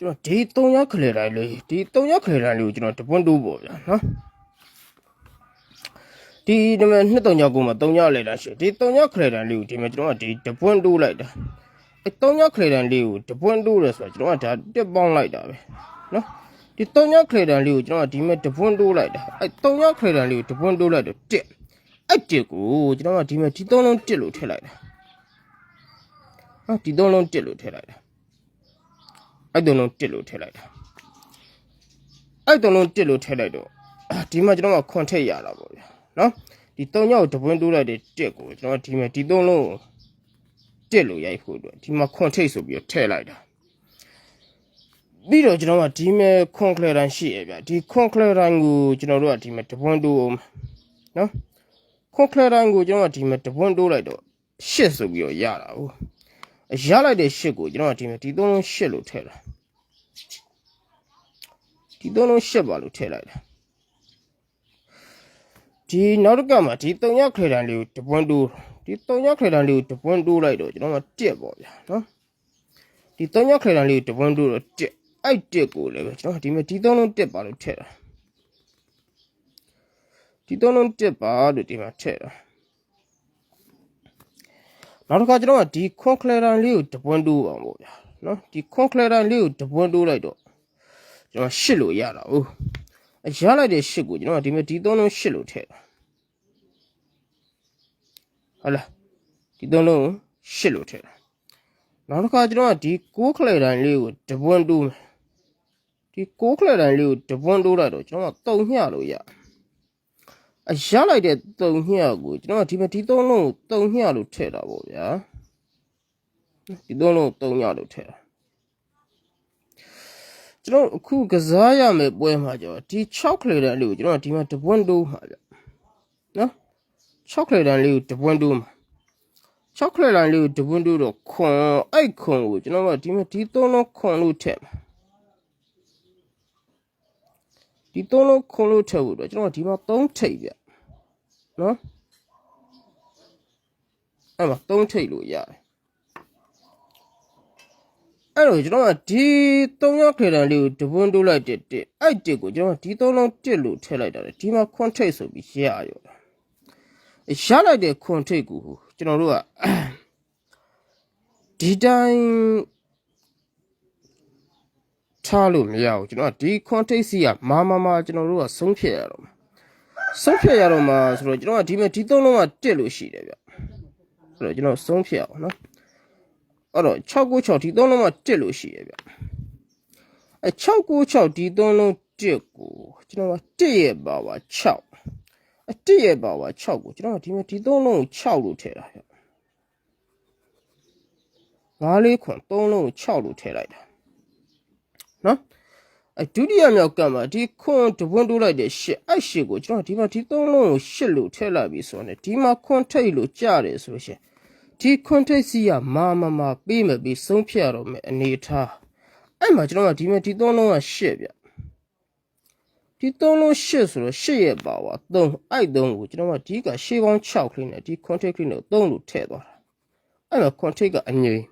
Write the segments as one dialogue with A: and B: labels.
A: ကျွန်တော်ဒီ3ရက်ခလေတိုင်းလေးဒီ3ရက်ခလေတိုင်းလေးကိုကျွန်တော်တပွန်းတိုးပေါ့ဗျာနော်ဒီဒီမဲ့နှစ်3ရက်ကိုမှ3ရက်လေတိုင်းရှိဒီ3ရက်ခလေတိုင်းလေးကိုဒီမဲ့ကျွန်တော်ကဒီတပွန်းတိုးလိုက်တာအဲ3ရက်ခလေတိုင်းလေးကိုတပွန်းတိုးရဲဆိုတော့ကျွန်တော်ကဒါတက်ပေါင်းလိုက်တာပဲနော်ဒီ3ရက်ခလေတိုင်းလေးကိုကျွန်တော်ကဒီမဲ့တပွန်းတိုးလိုက်တာအဲ3ရက်ခလေတိုင်းလေးကိုတပွန်းတိုးလိုက်တော့တက်အဲ့တက်ကိုကျွန်တော်ကဒီမဲ့ဒီ3လုံးတက်လို့ထည့်လိုက်တာဟာဒီ3လုံးတက်လို့ထည့်လိုက်တာ အဲ့တုံလုံးတစ်လို့ထည့်လိုက်တာအဲ့တုံလုံးတစ်လို့ထည့်လိုက်တော့အာဒီမှာကျွန်တော်ကခွန်ထည့်ရတာပေါ့ဗျာနော်ဒီ၃ညောက်တပွန်းတိုးလိုက်တဲ့တစ်ကိုကျွန်တော်ဒီမှာဒီသုံးလုံးကိုတစ်လို့ရိုက်ဖို့အတွက်ဒီမှာခွန်ထိတ်ဆိုပြီးတော့ထည့်လိုက်တာပြီးတော့ကျွန်တော်ကဒီမဲ့ခွန်ကလရန်ရှိရဗျာဒီခွန်ကလရန်ကိုကျွန်တော်တို့ကဒီမဲ့တပွန်းတိုးအောင်နော်ခွန်ကလရန်ကိုကျွန်တော်ကဒီမဲ့တပွန်းတိုးလိုက်တော့ရှစ်ဆိုပြီးတော့ရတာဟုတ် ရလိုက်တဲ့ရှစ်ကိုကျွန်တော်ကဒီမဲ့ဒီသုံးလုံးရှစ်လို့ထည့်တာဒီသုံးလုံးရှစ်ပါလို့ထည့်လိုက်တာဒီနောက်တစ်ကမှာဒီ၃ရက်ခရဒန်လေးကိုတပွန်းတိုးဒီ၃ရက်ခရဒန်လေးကိုတပွန်းတိုးလိုက်တော့ကျွန်တော်ကတက်ပေါ့ဗျာနော်ဒီ၃ရက်ခရဒန်လေးကိုတပွန်းတိုးတော့တက်အဲ့တက်ကိုလည်းပဲကျွန်တော်ဒီမဲ့ဒီသုံးလုံးတက်ပါလို့ထည့်တာဒီသုံးလုံးတက်ပါလို့ဒီမှာထည့်တာ နောက်တစ်ခါကျွန်တော်ကဒီခွန်ကလရန်လေးကိုတပွန်းတိုးအောင်ပေါ့ဗျာနော်ဒီခွန်ကလရန်လေးကိုတပွန်းတိုးလိုက်တော့ကျွန်တော်ရှစ်လို့ရတာဟုတ်အရလိုက်တဲ့ရှစ်ကိုကျွန်တော်ကဒီမဲ့ဒီသုံးလုံးရှစ်လို့ထည့်တာဟုတ်လားဒီသုံးလုံးရှစ်လို့ထည့်တာနောက်တစ်ခါကျွန်တော်ကဒီကိုးကလရန်လေးကိုတပွန်းတိုးမယ်ဒီကိုးကလရန်လေးကိုတပွန်းတိုးလိုက်တော့ကျွန်တော်ကတုံညှလို့ရတယ် အရလိုက်တဲ့တုံညှကိုကျွန်တော်ကဒီမဲ့ဒီသုံးလုံးကိုတုံညှလို့ထည့်တာပေါ့ဗျာဒီသုံးလုံးကိုတုံညှလို့ထည့်တာကျွန်တော်အခုကစားရမယ်ပွဲမှာကျတော့ဒီ6ကလီတန်လေးကိုကျွန်တော်ဒီမှာတပွန်းတိုးမှာဗျနော်6ကလီတန်လေးကိုတပွန်းတိုးမှာ6ကလီတန်လေးကိုတပွန်းတိုးတော့ခွန်အဲ့ခွန်ကိုကျွန်တော်ကဒီမှာဒီသုံးလုံးခွန်လို့ထည့်မှာဒီသုံးလုံးခွန်လို့ထည့်ဖို့တော့ကျွန်တော်ဒီမှာ3ထိပ်ဗျ နော်အဲ့မှာ3ထိပ်လို့ရတယ်အဲ့တော့ကျွန်တော်ကဒီ3ရောက်ခေတံလေးကိုတပွန်းတိုးလိုက်တဲ့တစ်အဲ့တစ်ကိုကျွန်တော်ဒီသုံးလုံးတစ်လို့ထည့်လိုက်တာလေဒီမှာခွန်ထိပ်ဆိုပြီးရရောရလိုက်တဲ့ခွန်ထိပ်ကိုကျွန်တော်တို့ကဒီတိုင်းထားလို့မရဘူးကျွန်တော်ကဒီခွန်ထိပ်စီကမာမာမာကျွန်တော်တို့ကဆုံးဖြတ်ရတော့မှာ ဆုံးဖြတ်ရတော့မှာဆိုတော့ကျွန်တော်ကဒီမဲ့ဒီသုံးလုံးကတစ်လို့ရှိတယ်ဗျဆိုတော့ကျွန်တော်ဆုံးဖြတ်အောင်နော်အဲ့တော့696ဒီသုံးလုံးမှာတစ်လို့ရှိရဗျအဲ696ဒီသုံးလုံးတစ်ကိုကျွန်တော်ကတစ်ရဲ့ပါပါ6အတစ်ရဲ့ပါပါ6ကိုကျွန်တော်ကဒီမှာဒီသုံးလုံးကို6လို့ထည့်တာဗျ5လေးခွန်သုံးလုံးကို6လို့ထည့်လိုက်တာနော် အဒုတိယမြောက်ကမှာဒီခွန်တပွန်းတိုးလိုက်တဲ့ရှစ်အဲ့ရှစ်ကိုကျွန်တော်ဒီမှာဒီသုံးလုံးကိုရှစ်လို့ထည့်လိုက်ပြီဆိုတော့ဒီမှာခွန်ထိတ်လို့ကြားတယ်ဆိုရှင်ဒီခွန်ထိတ်စီကမာမမာပေးမယ်ပြီးဆုံးဖြတ်ရတော့မယ်အနေထားအဲ့မှာကျွန်တော်ကဒီမဲ့ဒီသုံးလုံးကရှစ်ဗျဒီသုံးလုံးရှစ်ဆိုတော့ရှစ်ရဲ့ပါဝါ3အဲ့သုံးကိုကျွန်တော်ကဒီကရှေးပေါင်း6ခလင်းနဲ့ဒီခွန်ထိတ်ခလင်းကို3လို့ထည့်သွားတာအဲ့မှာခွန်ထိတ်ကအငြိမ်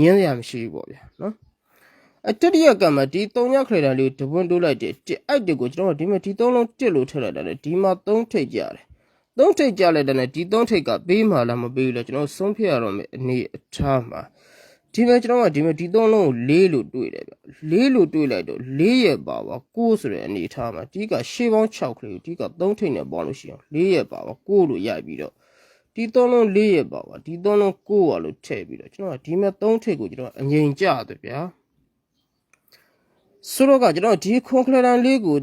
A: ညင်းရမရှိဘူးပေါ့ဗျာနော် အတတိယကမှာဒီ3ညခလတန်လေးကိုတပွန်းတိုးလိုက်တဲ့တစ်အဲ့တစ်ကိုကျွန်တော်ကဒီမဲ့ဒီသုံးလုံးတစ်လို့ထည့်လိုက်တာလေဒီမှာ3ထိတ်ကြတယ်သုံးထိပ်ကြလိုက်တဲ့နဲ့ဒီသုံးထိပ်ကပေးမှလားမပေးဘူးလားကျွန်တော်ဆုံးဖြတ်ရတော့မယ်အနေအထားမှာဒီမဲ့ကျွန်တော်ကဒီမဲ့ဒီသုံးလုံးကို၄လို့တွေးတယ်ဗျ၄လို့တွေးလိုက်တော့၄ရဲ့ပါပါ9ဆိုတဲ့အနေအထားမှာဒီကရှေးပေါင်း6ကလေးကိုဒီကသုံးထိပ်နဲ့ပေါင်းလို့ရှိအောင်၄ရဲ့ပါပါ9လို့ရိုက်ပြီးတော့ဒီသုံးလုံး၄ရဲ့ပါပါဒီသုံးလုံး9ပါလို့ထည့်ပြီးတော့ကျွန်တော်ကဒီမဲ့သုံးထိပ်ကိုကျွန်တော်အငြိမ်ကြတယ်ဗျာ ဆိုတော့ကကျွန်တော်ဒီခွန်ကလရန်လေးကို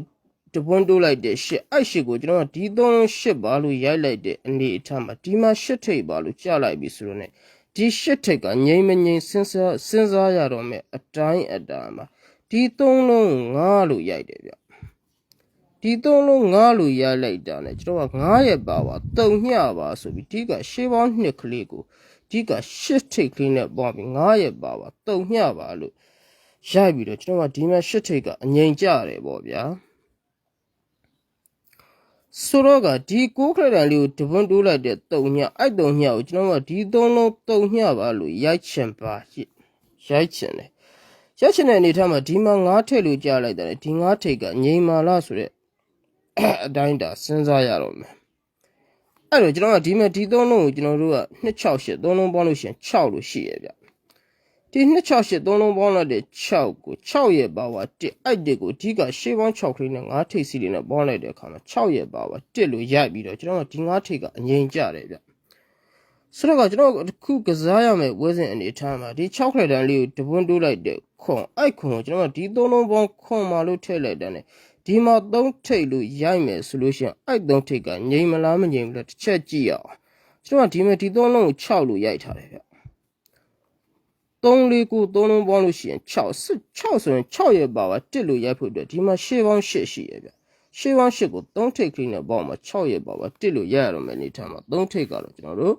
A: တပွန်းတိုးလိုက်တဲ့ရှစ်အဲ့ရှစ်ကိုကျွန်တော်ကဒီသုံးလုံးရှစ်ပါလို့ရိုက်လိုက်တဲ့အနေအထားမှာဒီမှာရှစ်ထိပ်ပါလို့ကြားလိုက်ပြီဆိုတော့ ਨੇ ဒီရှစ်ထိပ်ကငိမ့်မငိမ့်စဉ်းစားစဉ်းစားရတော့မယ်အတိုင်းအတာမှာဒီသုံးလုံးငါးလို့ရိုက်တယ်ဗျဒီသုံးလုံးငါးလို့ရိုက်လိုက်တာ ਨੇ ကျွန်တော်ကငါးရဲ့ပါပါတုံညပါဆိုပြီးဒီကရှေးပေါင်းနှစ်ကလေးကိုဒီကရှစ်ထိပ်ကလေးနဲ့ပေါင်းပြီးငါးရဲ့ပါပါတုံညပါလို့ ရိုက်ပြီးတော့ကျွန်တော်ကဒီမှာရှစ်ထိပ်ကအငိမ့်ကြတယ်ပေါ့ဗျာဆိုတော့ကဒီကိုးခရတန်လေးကိုတပွန်းတိုးလိုက်တဲ့တုံညအဲ့တုံညကိုကျွန်တော်ကဒီသုံးလုံးတုံညပါလို့ရိုက်ချင်ပါရိုက်ချင်တယ်ရက်ချင်တဲ့အနေထားမှာဒီမှာငါးထည့်လို့ကြားလိုက်တယ်ဒီငါးထိတ်ကငိမ့်မာလားဆိုတဲ့အတိုင်းဒါစဉ်းစားရတော့မယ်အဲ့တော့ကျွန်တော်ကဒီမှာဒီသုံးလုံးကိုကျွန်တော်တို့က268သုံးလုံးပေါင်းလို့ရှိရင်6လို့ရှိရဲ့ဗျ ဒီ268သုံးလုံးပေါင်းလိုက်တဲ့6ကို6ရဲ့ပါဝါ1အဲ့ဒီကိုဒီကရှေးပေါင်း6ခလေးနဲ့9ထိပ်စီတွေနဲ့ပေါင်းလိုက်တဲ့အခါမှာ6ရဲ့ပါဝါ1လို့ရိုက်ပြီးတော့ကျွန်တော်ကဒီ9ထိပ်ကအငြိမ်ကြတယ်ဗျဆိုတော့ကကျွန်တော်အခုကစားရမယ့်ဝဲစဉ်အနေထားမှာဒီ6ခလက်တန်းလေးကိုတပွန်းတိုးလိုက်တဲ့ခွန်အဲ့ခွန်ကိုကျွန်တော်ကဒီသုံးလုံးပေါင်းခွန်မာလို့ထည့်လိုက်တဲ့နဲ့ဒီမှာ3ထိပ်လို့ရိုက်မယ်ဆိုလို့ရှိရင်အဲ့3ထိပ်ကငြိမ်မလားမငြိမ်ဘူးလားတစ်ချက်ကြည့်ရအောင်ကျွန်တော်ကဒီမှာဒီသုံးလုံးကို6လို့ရိုက်ထားတယ်ဗျ 3လေးကို3လုံးပေါင်းလို့ရှိရင်6 6ဆိုရင်6ရဲ့ပါဝါ1လို့ရိုက်ဖို့အတွက်ဒီမှာရှေ့ပေါင်း8ရှိရဲ့ဗျရှေ့ပေါင်း8ကို3ထိပ်ခင်းနဲ့ပေါင်းမှာ6ရဲ့ပါဝါ1လို့ရိုက်ရတော့မယ်အနေထားမှာ3ထိပ်ကတော့ကျွန်တော်တို့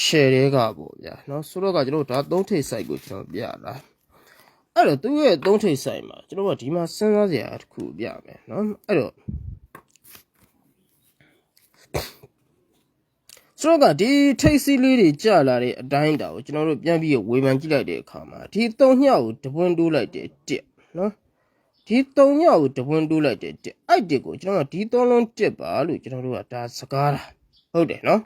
A: ရှယ်တွေကပေါ့ဗျာเนาะဆိုတော့ကကျွန်တော်တို့ဒါ3ထိပ် site ကိုကျွန်တော်ပြတာအဲ့တော့သူ့ရဲ့3ထိပ် site မှာကျွန်တော်ကဒီမှာစဉ်းစားစရာတစ်ခုပြမယ်เนาะအဲ့တော့ ဆိုတော့ကဒီထိတ်စီးလေးတွေကြလာတဲ့အတိုင်းတာကိုကျွန်တော်တို့ပြန်ပြီးဝေဖန်ကြည့်လိုက်တဲ့အခါမှာဒီ၃ညကိုတပွန်းတိုးလိုက်တဲ့တက်နော်ဒီ၃ညကိုတပွန်းတိုးလိုက်တဲ့တက်အဲ့တက်ကိုကျွန်တော်တို့ဒီ၃လုံးတက်ပါလို့ကျွန်တော်တို့ကဒါစကားတာဟုတ်တယ်နော်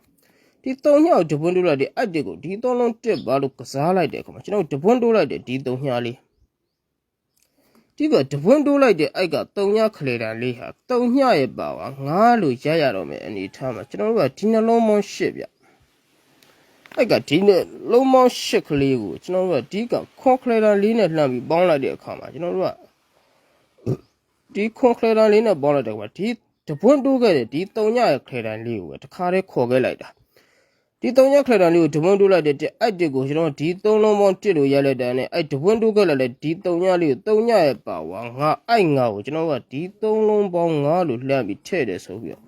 A: ဒီ၃ညကိုတပွန်းတိုးလိုက်တဲ့အဲ့တက်ကိုဒီ၃လုံးတက်ပါလို့ကစားလိုက်တဲ့အခါမှာကျွန်တော်တို့တပွန်းတိုးလိုက်တဲ့ဒီ၃ညလေး ဒီကတပွန်းတိုးလိုက်တဲ့အိုက်ကသုံးညခလေတန်လေးဟာသုံးညရဲ့ပါဝါငါလို့ရရတော့မယ်အနေထားမှာကျွန်တော်တို့ကဒီနှလုံးမောင်းရှစ်ဗျအိုက်ကဒီနဲ့လုံးမောင်းရှစ်ကလေးကိုကျွန်တော်တို့ကဒီကခွန်ခလေတန်လေးနဲ့လှမ်းပြီးပေါင်းလိုက်တဲ့အခါမှာကျွန်တော်တို့ကဒီခွန်ခလေတန်လေးနဲ့ပေါင်းလိုက်တဲ့အခါမှာဒီတပွန်းတိုးခဲ့တဲ့ဒီသုံးညရဲ့ခလေတန်လေးကိုတခါတည်းခေါ်ခဲ့လိုက်တာ ဒီသုံးရက်ခလက်တန်လေးကိုဒပွန်းတိုးလိုက်တဲ့တက်အဲ့တက်ကိုကျွန်တော်ဒီသုံးလုံးပေါင်းတစ်လို့ရိုက်လိုက်တဲ့နဲ့အဲ့ဒပွန်းတိုးခဲ့လိုက်တဲ့ဒီသုံးရက်လေးကိုသုံးရက်ရဲ့ပါဝါငါအဲ့ငါကိုကျွန်တော်ကဒီသုံးလုံးပေါင်းငါလို့လှမ်းပြီးထည့်တယ်ဆိုပြီးတော့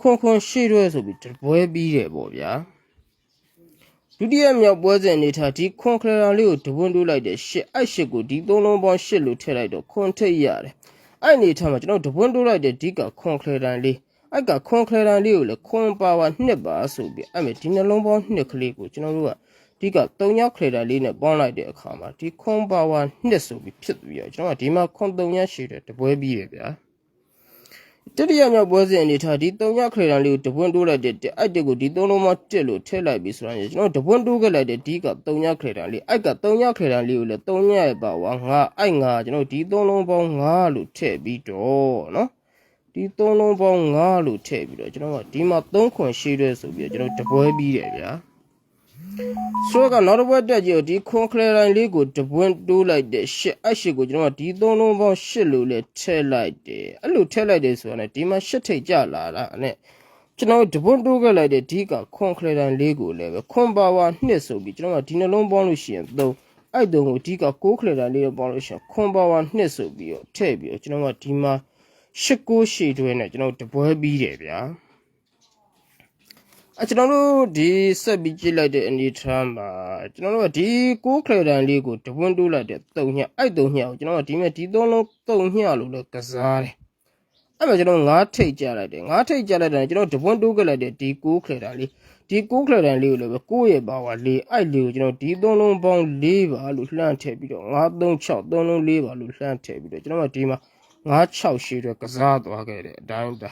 A: ခွန်ခွန်ရှေ့ရွဲဆိုပြီးတပွဲပြီးတယ်ပေါ့ဗျာဒုတိယမြောက်ပွဲစဉ်အနေထားဒီခွန်ခလက်တန်လေးကိုဒပွန်းတိုးလိုက်တဲ့ရှစ်အဲ့ရှစ်ကိုဒီသုံးလုံးပေါင်းရှစ်လို့ထည့်လိုက်တော့ခွန်ထိတ်ရတယ်အဲ့အနေထားမှာကျွန်တော်ဒပွန်းတိုးလိုက်တဲ့ဒီကခွန်ခလက်တန်လေး အဲ့ကခွန်ခလရန်လေးကိုလည်းခွန်ပါဝါနှစ်ပါဆိုပြီးအဲ့မဲ့ဒီနှလုံးပေါင်းနှစ်ကလေးကိုကျွန်တော်တို့ကဒီက3ရောက်ခလရန်လေးနဲ့ပေါင်းလိုက်တဲ့အခါမှာဒီခွန်ပါဝါနှစ်ဆိုပြီးဖြစ်ပြီးတော့ကျွန်တော်ကဒီမှာခွန်3ရက်ရှိတယ်တပွဲပြီးရဗျာတတိယမြောက်ပွဲစဉ်အနေထားဒီ3ရောက်ခလရန်လေးကိုတပွန်းတိုးလိုက်တဲ့အဲ့တက်ကိုဒီ3လုံးမတက်လို့ထည့်လိုက်ပြီးဆိုတော့ကျွန်တော်တပွန်းတိုးခဲ့လိုက်တဲ့ဒီက3ရောက်ခလရန်လေးအဲ့က3ရောက်ခလရန်လေးကိုလည်း3ရက်ရဲ့ပါဝါငါအဲ့ငါကျွန်တော်ဒီ3လုံးပေါင်း5လို့ထည့်ပြီးတော့နော် ဒီသုံးလုံးပေါင်း9လို့ထည့်ပြီးတော့ကျွန်တော်ကဒီမှာ3ခွန်ရှိတယ်ဆိုပြီးတော့ကျွန်တော်တပွဲပြီးတယ်ဗျာဆိုတော့ကနောက်တစ်ပွဲတက်ကြည့်ဒီခွန်ခလရိုင်းလေးကိုတပွန်းတိုးလိုက်တဲ့ရှစ်အရှစ်ကိုကျွန်တော်ကဒီသုံးလုံးပေါင်း8လို့လဲထည့်လိုက်တယ်အဲ့လိုထည့်လိုက်တယ်ဆိုတော့ねဒီမှာ8ထိတ်ကြလာတာနဲ့ကျွန်တော်တပွန်းတိုးခဲ့လိုက်တဲ့ဒီကခွန်ခလရိုင်းလေးကိုလည်းပဲခွန်ပါဝါ2ဆိုပြီးကျွန်တော်ကဒီနှလုံးပေါင်းလို့ရှိရင်3အဲ့တုံးကိုဒီက6ခလရိုင်းလေးကိုပေါင်းလို့ရှိရင်ခွန်ပါဝါ2ဆိုပြီးတော့ထည့်ပြီးတော့ကျွန်တော်ကဒီမှာရှ စ်ကိုရှည်တွဲနဲ့ကျွန်တော်တပွဲပြီးတယ်ဗျာအကျွန်တော်တို့ဒီဆက်ပြီးကြည့်လိုက်တဲ့အနေထားမှာကျွန်တော်တို့ကဒီကိုးခလတန်လေးကိုတပွန်းတိုးလိုက်တဲ့တုံညအဲ့တုံညကိုကျွန်တော်ကဒီမဲ့ဒီသုံးလုံးတုံညလို့လည်းကစားတယ်အဲ့မှာကျွန်တော်ငါးထိတ်ကြလိုက်တယ်ငါးထိတ်ကြလိုက်တယ်ကျွန်တော်တပွန်းတိုးခဲ့လိုက်တဲ့ဒီကိုးခလတန်လေးဒီကိုးခလတန်လေးကိုလည်းပဲကိုးရဲ့ပါဝါလေးအဲ့လေးကိုကျွန်တော်ဒီသုံးလုံးပေါင်း၄ပါလို့လှမ်းထည့်ပြီးတော့9 3 6သုံးလုံး၄ပါလို့လှမ်းထည့်ပြီးတော့ကျွန်တော်ကဒီမှာ 9-6ရှိတဲ့ကစားသွားခဲ့တဲ့အတိုင်းတာ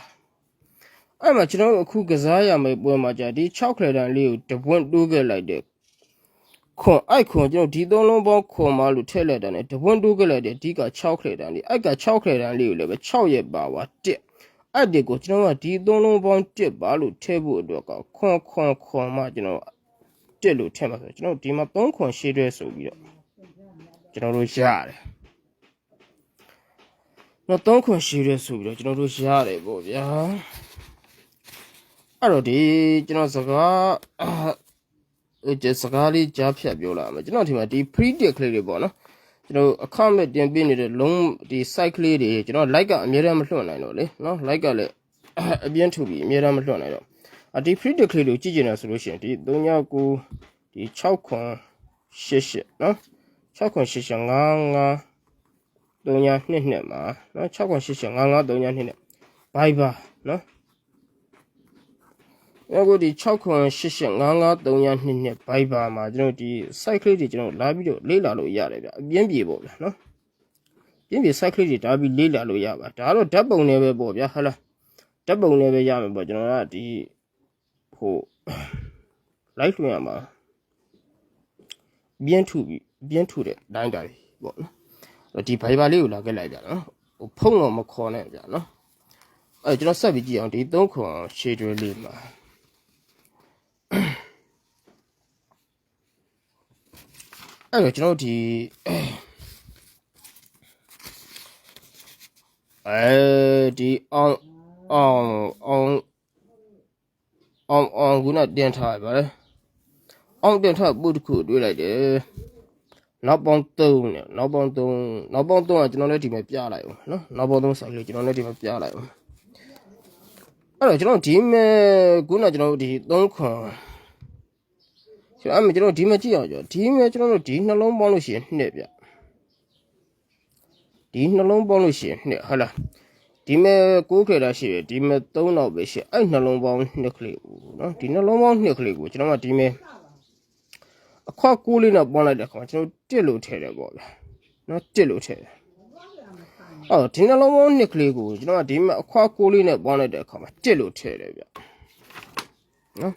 A: အဲ့မှာကျွန်တော်တို့အခုကစားရမယ့်ပွဲမှာじゃဒီ6ခလတန်လေးကိုတပွင့်တိုးခဲ့လိုက်တဲ့ခွန်အဲ့ခွန်ကျွန်တော်ဒီသုံးလုံးပေါင်းခွန်မလို့ထည့်လိုက်တာ ਨੇ တပွင့်တိုးခဲ့လိုက်တဲ့ဒီက6ခလတန်လေးအဲ့က6ခလတန်လေးကိုလည်းပဲ6ရဲ့ပါဝါ1အဲ့ဒီကိုကျွန်တော်ကဒီသုံးလုံးပေါင်း1ပါလို့ထည့်ဖို့အတွက်ကခွန်ခွန်ခွန်မှကျွန်တော်1လို့ထည့်မှာဆိုကျွန်တော်ဒီမှာ3ခွန်ရှိတဲ့ဆိုပြီးတော့ကျွန်တော်တို့ရတယ် တော့သုံးခွန်ရှိရဲဆိုပြီးတော့ကျွန်တော်တို့ရတယ်ပေါ့ဗျာအဲ့တော့ဒီကျွန်တော်စကားဟိုကျစကားလေးကြားဖြတ်ပြောလာမယ်ကျွန်တော်ဒီမှာဒီ free tick ကလေးတွေပေါ့နော်ကျွန်တော်အခမဲ့တင်ပြနေတဲ့လုံးဒီ site ကလေးတွေကျွန်တော် like ကအများအားမလွှတ်နိုင်တော့လေနော် like ကလည်းအပြင်းထူပြီးအများအားမလွှတ်နိုင်တော့အဒီ free tick ကလေးတွေကိုကြည့်ကျင်တယ်ဆိုလို့ရှိရင်ဒီ39ဒီ6ခွန်88နော်6ခွန်88 55 3922မှာနော်6.88553922နဲ့ Viber နော်အခုဒီ6988553နှစ်ဘိုက်ဘာမှာကျွန်တော်ဒီ site ကလေးတွေကျွန်တော်လာပြီးတော့လေ့လာလို့ရတယ်ဗျအပြင်းပြေပေါ့ဗျာနော်ပြင်းပြေ site ကလေးတွေဒါပြီးလေ့လာလို့ရပါဒါတော့ဓာတ်ပုံနဲ့ပဲပေါ့ဗျာဟုတ်လားဓာတ်ပုံနဲ့ပဲရမယ်ပေါ့ကျွန်တော်ကဒီဟို live လွှင့်ရမှာပြင်းထူပြီးပြင်းထူတဲ့တိုင်းတာတွေပေါ့နော် အဲ့ဒီဘိုက်ဘာလေးကိုလာခဲ့လိုက်ကြနော်ဟိုဖုံးတော့မခေါ်နဲ့ဗျာနော်အဲ့ကျွန်တော်ဆက်ပြီးကြည့်အောင်ဒီ3ခွန်ရှေ့တွေလေးမှာအဲ့တော့ကျွန်တော်တို့ဒီအဲဒီအောင်အောင်အောင်အောင်အောင်ခုနတင်ထားပါလေအောင်တင်ထားပုတ်တစ်ခုတွေ့လိုက်တယ် နောက်ပေါင်း3နဲ့နောက်ပေါင်း3နောက်ပေါင်း3ကကျွန်တော်လည်းဒီမှာပြလိုက်အောင်နော်နောက်ပေါင်း3ဆိုင်လေးကျွန်တော်လည်းဒီမှာပြလိုက်အောင်အဲ့တော့ကျွန်တော်ဒီမဲ့ခုနကျွန်တော်တို့ဒီ3ခွန်ကျွန်တော်အမေကျွန်တော်ဒီမှာကြည့်အောင်ကြောဒီမှာကျွန်တော်တို့ဒီနှလုံးပေါင်းလို့ရှိရင်နှစ်ဗျဒီနှလုံးပေါင်းလို့ရှိရင်နှစ်ဟုတ်လားဒီမဲ့ကိုးခေတာရှိတယ်ဒီမဲ့3တော့ပဲရှိအဲ့နှလုံးပေါင်းနှစ်ကလေးကိုနော်ဒီနှလုံးပေါင်းနှစ်ကလေးကိုကျွန်တော်ကဒီမဲ့ အခွက်ကိုးလေးနဲ့ပေါင်းလိုက်တဲ့အခါမှာကျွန်တော်တစ်လို့ထည့်တယ်ပေါ့ဗျနော်တစ်လို့ထည့်တယ်အော်ဒီနှလုံးပေါင်းနှစ်ကလေးကိုကျွန်တော်ကဒီမဲ့အခွက်ကိုးလေးနဲ့ပေါင်းလိုက်တဲ့အခါမှာတစ်လို့ထည့်တယ်ဗျနော်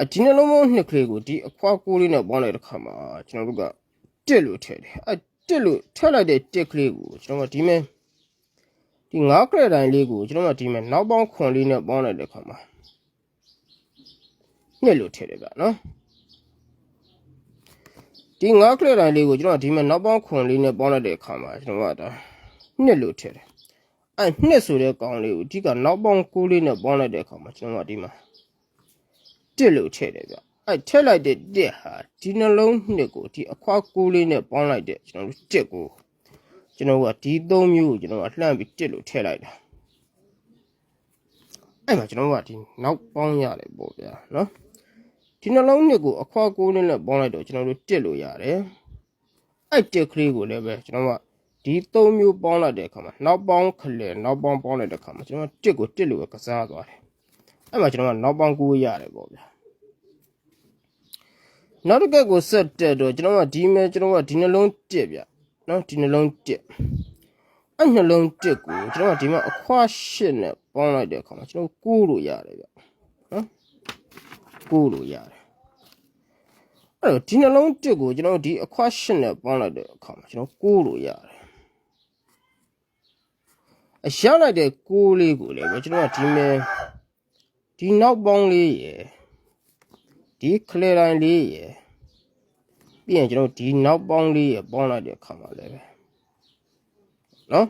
A: အဒီနှလုံးပေါင်းနှစ်ကလေးကိုဒီအခွားကိုးလေးနဲ့ပေါင်းလိုက်တဲ့ခါမှာကျွန်တော်တို့ကတက်လို့ထည့်တယ်အဲတက်လို့ထည့်လိုက်တဲ့တက်ကလေးကိုကျွန်တော်ကဒီမဲ့ဒီငါးကရက်တိုင်းလေးကိုကျွန်တော်ကဒီမဲ့နောက်ပေါင်းခွန်လေးနဲ့ပေါင်းလိုက်တဲ့ခါမှာ နှစ်လို့ထည့်တယ်ဗျနော်ဒီငါးကရက်တိုင်းလေးကိုကျွန်တော်ကဒီမဲ့နောက်ပေါင်းခွန်လေးနဲ့ပေါင်းလိုက်တဲ့ခါမှာကျွန်တော်ကဒါနှစ်လို့ထည့်တယ်အဲနှစ်ဆိုတဲ့ကောင်လေးကိုဒီကနောက်ပေါင်းကိုးလေးနဲ့ပေါင်းလိုက်တဲ့ခါမှာကျွန်တော်ကဒီမှာတစ်လို့ထည့်တယ်ဗျအဲ့ထည့်လိုက်တဲ့တစ်ဟာဒီနှလုံးနှစ်ကိုဒီအခွားကိုးလေးနဲ့ပေါင်းလိုက်တဲ့ကျွန်တော်တို့တစ်ကိုကျွန်တော်ကဒီသုံးမျိုးကိုကျွန်တော်ကလှမ်းပြီးတစ်လို့ထည့်လိုက်တာအဲ့မှာကျွန်တော်ကဒီနောက်ပေါင်းရတယ်ပေါ့ဗျာနော် ဒီနှလုံးနှစ်ကိုအခွားကိုးလေးနဲ့ပေါင်းလိုက်တော့ကျွန်တော်တို့တစ်လို့ရတယ်အဲ့တစ်ကလေးကိုလည်းပဲကျွန်တော်ကဒီသုံးမျိုးပေါင်းလိုက်တဲ့အခါမှာနောက်ပေါင်းခလဲနောက်ပေါင်းပေါင်းလိုက်တဲ့အခါမှာကျွန်တော်ကတစ်ကိုတစ်လို့ပဲကစားသွားတယ်အဲ့မှာကျွန်တော်ကနောက်ပေါင်း9ရတယ်ပေါ့ဗျာနောက်တစ်ကက်ကိုဆက်တက်တော့ကျွန်တော်ကဒီမဲ့ကျွန်တော်ကဒီနှလုံးတစ်ဗျနော်ဒီနှလုံးတစ်အဲ့နှလုံးတစ်ကိုကျွန်တော်ကဒီမှာအခွားရှစ်နဲ့ပေါင်းလိုက်တဲ့အခါမှာကျွန်တော်9လို့ရတယ်ဗျ နော်9လို့ရတယ်အဲ့တော့ဒီနှလုံးတစ်ကိုကျွန်တော်ဒီအခွားရှစ်နဲ့ပေါင်းလိုက်တဲ့အခါမှာကျွန်တော်9လို့ရတယ်အရလိုက်တဲ့9လေးကိုလည်းပဲကျွန်တော်ကဒီမဲ့ဒီနောက်ပေါင်းလေးရယ်ဒီကလေတိုင်းလေးရယ်ပြီးရင်ကျွန်တော်ဒီနောက်ပေါင်းလေးရယ်ပေါင်းလိုက်တဲ့အခါမှာလည်းပဲနော်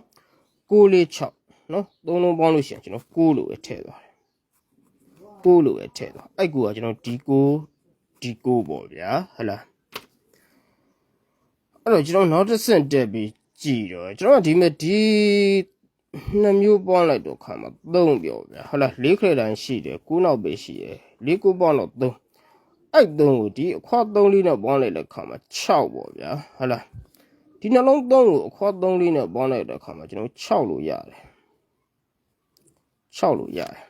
A: 6လေး6နော်သုံးလုံးပေါင်းလို့ရှိရင်ကျွန်တော်6လို့ပဲထည့်သွားတယ် 6လို့ပဲထည့်သွားအဲ့ကူကကျွန်တော်ဒီ6ဒီ6ပေါ့ဗျာဟဟလားအဲ့တော့ကျွန်တော်နောက်တစ်ဆင့်တက်ပြီးကြည်တော့ကျွန်တော်ကဒီမဲ့ဒီနှစ်မျိုးပေါင်းလိုက်တော့ခါမှာ3ပြောဗျာဟုတ်လား၄ခရတိုင်းရှိတယ်9နောက်ပဲရှိတယ်၄ကိုပေါင်းတော့3အဲ့3ကိုဒီအခွား3လေးနဲ့ပေါင်းလိုက်တဲ့ခါမှာ6ပေါ့ဗျာဟုတ်လားဒီနှလုံး3ကိုအခွား3လေးနဲ့ပေါင်းလိုက်တဲ့ခါမှာကျွန်တော်6လို့ရတယ်6လို့ရတယ်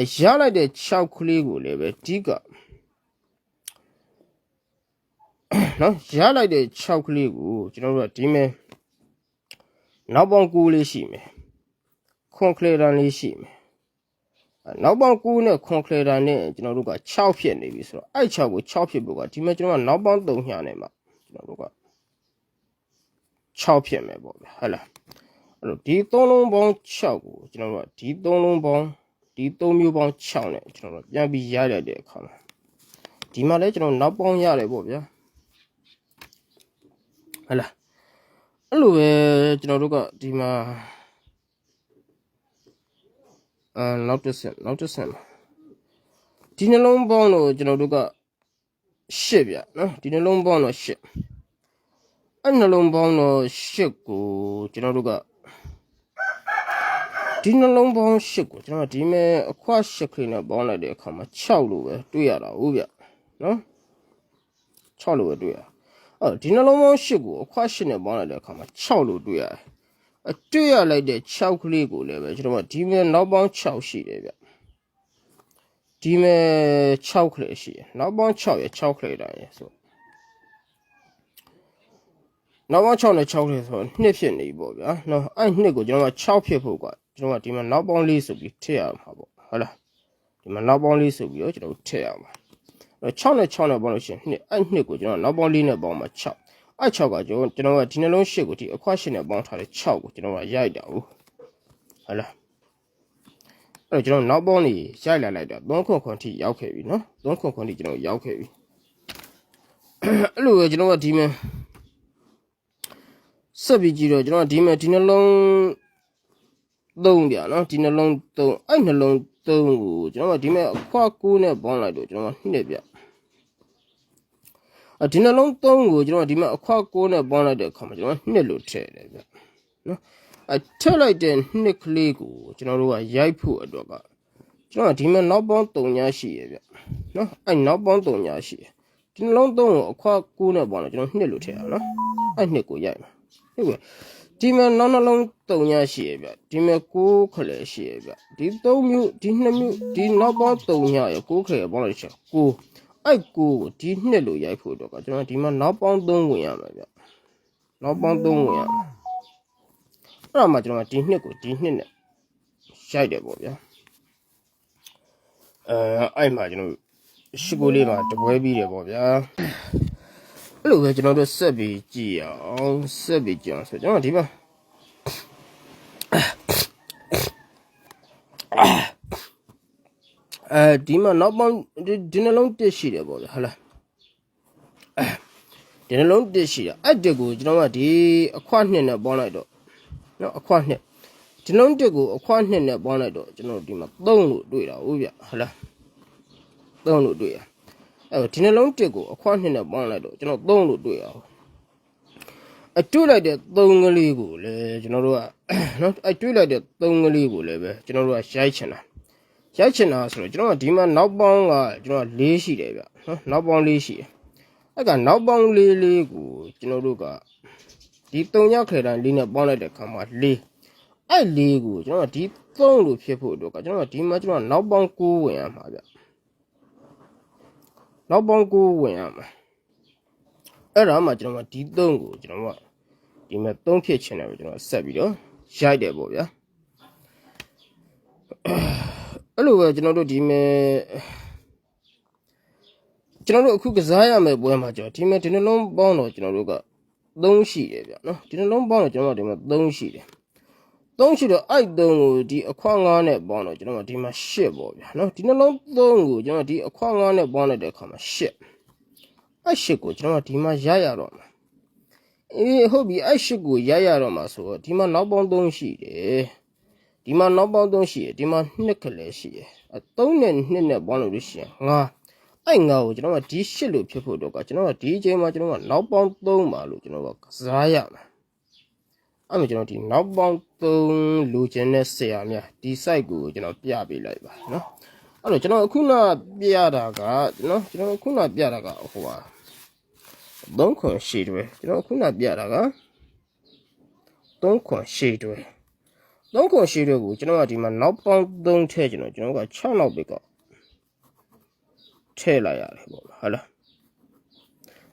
A: အရလိုက်တဲ့6ကလေးကိုလည်းပဲဒီကနော်ရလိုက်တဲ့6ကလေးကိုကျွန်တော်တို့ကဒီမဲ့နောက်ပေါင်း9လေးရှိမယ်ခွန်ကလေတန်လေးရှိမယ်အဲနောက်ပေါင်း9နဲ့ခွန်ကလေတန်နဲ့ကျွန်တော်တို့က6ဖြစ်နေပြီဆိုတော့အဲ့6ကို6ဖြစ်ဖို့ကဒီမှာကျွန်တော်ကနောက်ပေါင်း3ညာနဲ့မှကျွန်တော်တို့က6ဖြစ်မယ်ပေါ့ဗျာဟုတ်လားအဲ့တော့ဒီ3လုံးပေါင်း6ကိုကျွန်တော်တို့ကဒီ3လုံးပေါင်း ဒီ3မျိုးပေါင်း6နဲ့ကျွန်တော်တို့ပြန်ပြီးရရတဲ့အခါမှာဒီမှာလည်းကျွန်တော်နောက်ပေါင်းရတယ်ပေါ့ဗျာဟုတ်လားအဲ့လိုပဲကျွန်တော်တို့ကဒီမှာအာနောက်တစ်ဆက်နောက်တစ်ဆက်ဒီနှလုံးပေါင်းတော့ကျွန်တော်တို့ကရှစ်ဗျနော်ဒီနှလုံးပေါင်းတော့ရှစ်အဲ့နှလုံးပေါင်းတော့ရှစ်ကိုကျွန်တော်တို့က ဒီနှလုံးပေါင်းရှစ်ကိုကျွန်တော်ဒီမဲ့အခွရှစ်ခလေးနဲ့ပေါင်းလိုက်တဲ့အခါမှာ6လို့ပဲတွေ့ရတာဟုတ်ဗျနော်6လို့ပဲတွေ့ရအဲ့ဒီနှလုံးပေါင်း၈ကိုအခွရှစ်နဲ့ပေါင်းလိုက်တဲ့အခါမှာ6လို့တွေ့ရတယ်အတွေ့ရလိုက်တဲ့6ကလေးကိုလည်းပဲကျွန်တော်ကဒီမဲ့နောက်ပေါင်း6ရှိတယ်ဗျဒီမဲ့6ကလေးရှိတယ်နောက်ပေါင်း6ရ6ကလေးတိုင်းရဆိုနောက်ပေါင်း6နဲ့6ကလေးဆိုတော့နှစ်ဖြစ်နေပြီပေါ့ဗျာနော်အဲ့နှစ်ကိုကျွန်တော်က6ဖြစ်ဖို့က ကျွန်တော်ကဒီမဲ့နောက်ပေါင်းလေးဆိုပြီးထည့်ရမှာပေါ့ဟုတ်လားဒီမဲ့နောက်ပေါင်းလေးဆိုပြီးတော့ကျွန်တော်ထည့်ရမှာအဲ့6နဲ့6နဲ့ပေါင်းလို့ရှိရင်နှစ်အဲ့နှစ်ကိုကျွန်တော်နောက်ပေါင်းလေးနဲ့ပေါင်းမှာ6အဲ့6ကကျွန်တော်ကျွန်တော်ကဒီနှလုံး8ကိုဒီအခွ8နဲ့ပေါင်းထားတဲ့6ကိုကျွန်တော်ကရိုက်တာဟုတ်ဟုတ်လားအဲ့တော့ကျွန်တော်နောက်ပေါင်းနေရိုက်လာလိုက်တာ3ခွန်ခွန်ထိရောက်ခဲ့ပြီနော်3ခွန်ခွန်ထိကျွန်တော်ရောက်ခဲ့ပြီအဲ့လိုပဲကျွန်တော်ကဒီမဲ့ဆက်ပြီးကြည့်တော့ကျွန်တော်ကဒီမဲ့ဒီနှလုံး 3ပြနော်ဒီနှလုံး3အဲ့နှလုံး3ကိုကျွန်တော်ကဒီမဲ့အခွ9နဲ့ပေါင်းလိုက်တော့ကျွန်တော်ကနှစ်ပြအဒီနှလုံး3ကိုကျွန်တော်ဒီမှာအခွ6နဲ့ပေါင်းလိုက်တဲ့အခါမှာကျွန်တော်နှစ်လို့ထည့်တယ်ဗျနော်အထည့်လိုက်တဲ့နှစ်ကလေးကိုကျွန်တော်တို့ကရိုက်ဖို့အတွက်ကကျွန်တော်ဒီမှာနောက်ပေါင်း3ညရှိရဗျနော်အဲ့နောက်ပေါင်း3ညရှိရဒီနှလုံး3ကိုအခွ6နဲ့ပေါင်းလို့ကျွန်တော်နှစ်လို့ထည့်ရအောင်နော်အဲ့နှစ်ကိုရိုက်မှာဟုတ်ကဲ့ ဒီမှာနောက်နှလုံး3ညရှိရဗျဒီမှာ6ခလဲရှိရဗျဒီ3မျိုးဒီ2မျိုးဒီနောက်ပေါင်း3ညရ6ခလဲပေါင်းလို့ရှိ9အဲ့ကိုဒီနှစ်လို့ရိုက်ဖို့တော့ကကျွန်တော်ဒီမှာနောက်ပေါင်း3ဝင်ရမှာဗျနောက်ပေါင်း3ဝင်ရမှာအဲ့တော့မှကျွန်တော်ဒီနှစ်ကိုဒီနှစ်နဲ့ရိုက်တယ်ပေါ့ဗျာအဲအဲ့မှာကျွန်တော်ရှိကိုလေးမှာတပွဲပြီးတယ်ပေါ့ဗျာ အဲ့လိုပဲကျွန်တော်တို့ဆက်ပြီးကြည့်အောင်ဆက်ပြီးကြည့်အောင်ဆိုကျွန်တော်ဒီမှာအဲဒီမှာနောက်ပေါင်းဒီဒီနှလုံးတစ်ရှိတယ်ပေါ့လေဟုတ်လားဒီနှလုံးတစ်ရှိတာအဲ့တက်ကိုကျွန်တော်ကဒီအခွနှစ်နဲ့ပေါင်းလိုက်တော့နော်အခွနှစ်ဒီနှလုံးတစ်ကိုအခွနှစ်နဲ့ပေါင်းလိုက်တော့ကျွန်တော်ဒီမှာ3လို့တွေ့တာဟုတ်ဗျဟုတ်လား3လို့တွေ့ရ အဲ့တော့ဒီနှလုံးတစ်ကိုအခွနှစ်နဲ့ပေါင်းလိုက်တော့ကျွန်တော်3လို့တွေ့ရအောင်အတွေ့လိုက်တဲ့3ကလေးကိုလည်းကျွန်တော်တို့ကနော်အတွေ့လိုက်တဲ့3ကလေးကိုလည်းပဲကျွန်တော်တို့ကရိုက်ချင်တာရိုက်ချင်တာဆိုတော့ကျွန်တော်ကဒီမှာနောက်ပေါင်းကကျွန်တော်၄ရှိတယ်ဗျနော်နောက်ပေါင်း၄ရှိတယ်အဲ့ကနောက်ပေါင်းလေးလေးကိုကျွန်တော်တို့ကဒီ၃ရောက်ခဲတန်းလေးနဲ့ပေါင်းလိုက်တဲ့ခါမှာ၄အဲ့၄ကိုကျွန်တော်ဒီ၃လို့ဖြစ်ဖို့တော့ကကျွန်တော်ဒီမှာကျွန်တော်နောက်ပေါင်း၉ဝင်ရမှာဗျ နောက်ပေါင်း၉ဝင်ရမှာအဲ့ဒါမှကျွန်တော်ဒီ၃ကိုကျွန်တော်ကဒီမှာ၃ဖြစ်ချင်တယ်ပဲကျွန်တော်ဆက်ပြီးတော့ရိုက်တယ်ပေါ့ဗျာအဲ့လိုပဲကျွန်တော်တို့ဒီမဲ့ကျွန်တော်တို့အခုကစားရမယ့်ပွဲမှာကျွန်တော်ဒီမဲ့ဒီနှလုံးပေါင်းတော့ကျွန်တော်တို့က3ရှိတယ်ဗျနော်ဒီနှလုံးပေါင်းတော့ကျွန်တော်တို့ဒီမှာ3ရှိတယ် 3ရှိတော့အဲ့3ကိုဒီအခွင့်9နဲ့ပေါင်းတော့ကျွန်တော်တို့ဒီမှာ8ပေါ့ဗျာနော်ဒီနှလုံး3ကိုကျွန်တော်ဒီအခွင့်9နဲ့ပေါင်းလိုက်တဲ့အခါမှာ8အဲ့8ကိုကျွန်တော်ဒီမှာရရတော့မှာအေးဟုတ်ပြီအဲ့8ကိုရရတော့မှာဆိုတော့ဒီမှာနောက်ပေါင်း3ရှိတယ်ဒီမှာနောက်ပေါင်း3ရှိတယ်ဒီမှာ2ကလေးရှိတယ်အဲ3နဲ့2နဲ့ပေါင်းလို့ရှိရင်9အဲ့9ကိုကျွန်တော်ကဒီ8လို့ဖြစ်ဖို့တော့ကကျွန်တော်ကဒီအချိန်မှာကျွန်တော်ကနောက်ပေါင်း3ပါလို့ကျွန်တော်ကကစားရမှာ အဲ့မှာကျွန်တော်ဒီနောက်ပေါင်း3လိုချင်တဲ့ဆရာများဒီ site ကိုကျွန်တော်ပြပေးလိုက်ပါနော်အဲ့တော့ကျွန်တော်အခုနပြရတာကနော်ကျွန်တော်အခုနပြတာကဟိုပါ3ခွန်ရှိတွေကျွန်တော်ခုနပြတာက3ခွန်ရှိတွေ3ခွန်ရှိတွေကိုကျွန်တော်ကဒီမှာနောက်ပေါင်း3ထည့်ကျွန်တော်ကျွန်တော်က6နောက်ပဲကထည့်လိုက်ရတယ်ပေါ့ဟုတ်လား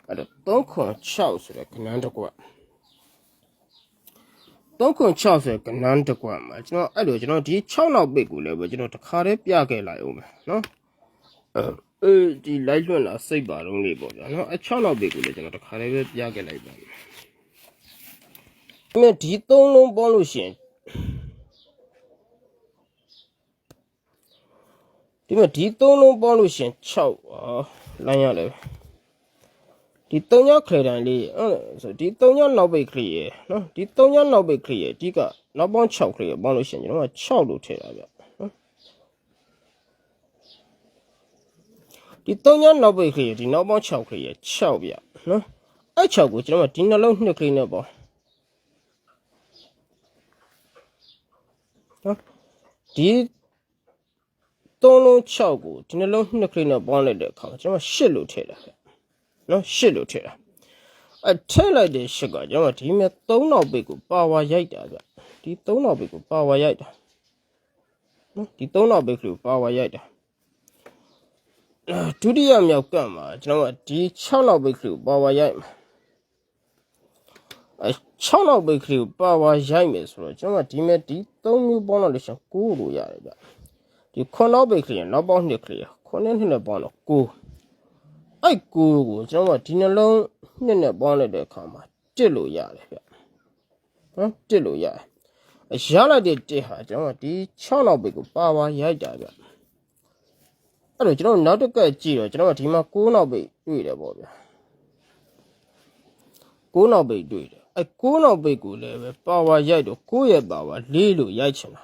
A: အဲ့တော့3ခွန်6ဆိုတဲ့ခဏတစ်ကွက် 3ခွန်6ဆိုတဲ့ကနန်းတစ်ကွက်မှာကျွန်တော်အဲ့လိုကျွန်တော်ဒီ6နောက်ပိတ်ကိုလည်းပဲကျွန်တော်တခါတည်းပြခဲ့လိုက်အောင်မယ်နော်အဲဒီလိုက်လွန့်လာစိတ်ပါတော့လေးပေါ့ဗျာနော်အ6နောက်ပိတ်ကိုလည်းကျွန်တော်တခါတည်းပဲပြခဲ့လိုက်ပါမယ်ဒီဒီ3လုံးပေါင်းလို့ရှိရင်ဒီမှာဒီ3လုံးပေါင်းလို့ရှိရင်6အာလမ်းရတယ် ဒီ3ညခလေတန်လေးအဲ့ဆိုဒီ3ညနောက်ပိတ်ခလေရနော်ဒီ3ညနောက်ပိတ်ခလေရဒီကနောက်ပေါင်း6ခလေရပေါင်းလို့ရှိရင်ကျွန်တော်က6လို့ထည့်တာဗျနော်ဒီ3ညနောက်ပိတ်ခလေရဒီနောက်ပေါင်း6ခလေရ6ဗျနော်အဲ့6ကိုကျွန်တော်ကဒီနှလုံးနှစ်ခလေနဲ့ပေါ့နော်ဒီ3လုံး6ကိုဒီနှလုံးနှစ်ခလေနဲ့ပေါင်းလိုက်တဲ့အခါမှာကျွန်တော်8လို့ထည့်တာဗျ နော်8လို့ထည့်တာအထည့်လိုက်တဲ့ရှစ်ကကျွန်တော်ဒီမဲ့3နောက်ပိတ်ကိုပါဝါရိုက်တာဗျဒီ3နောက်ပိတ်ကိုပါဝါရိုက်တာနော်ဒီ3နောက်ပိတ်ကိုပါဝါရိုက်တာဒုတိယမြောက်ကတ်မှာကျွန်တော်ကဒီ6နောက်ပိတ်ကိုပါဝါရိုက်မှာအဲ6နောက်ပိတ်ကိုပါဝါရိုက်မယ်ဆိုတော့ကျွန်တော်ကဒီမဲ့ဒီ3မျိုးပေါင်းလို့ရှင်9လို့ရတယ်ဗျဒီ9နောက်ပိတ်ကိုနောက်ပေါင်း2ကလေး9နဲ့2နဲ့ပေါင်းတော့9 အဲ့9ကိုကျွန်တော်ကဒီနှလုံးနှစ်နဲ့ပေါင်းလိုက်တဲ့အခါမှာတစ်လို့ရတယ်ဗျနော်တစ်လို့ရတယ်အရလိုက်တဲ့တစ်ဟာကျွန်တော်ကဒီ6နောက်ပိတ်ကိုပါဝါရိုက်တာဗျအဲ့တော့ကျွန်တော်နောက်တစ်ကက်ကြည့်တော့ကျွန်တော်ကဒီမှာ9နောက်ပိတ်တွေ့တယ်ပေါ့ဗျ9နောက်ပိတ်တွေ့တယ်အဲ့9နောက်ပိတ်ကိုလည်းပဲပါဝါရိုက်တော့9ရဲ့ပါဝါ4လို့ရိုက်ချင်တာ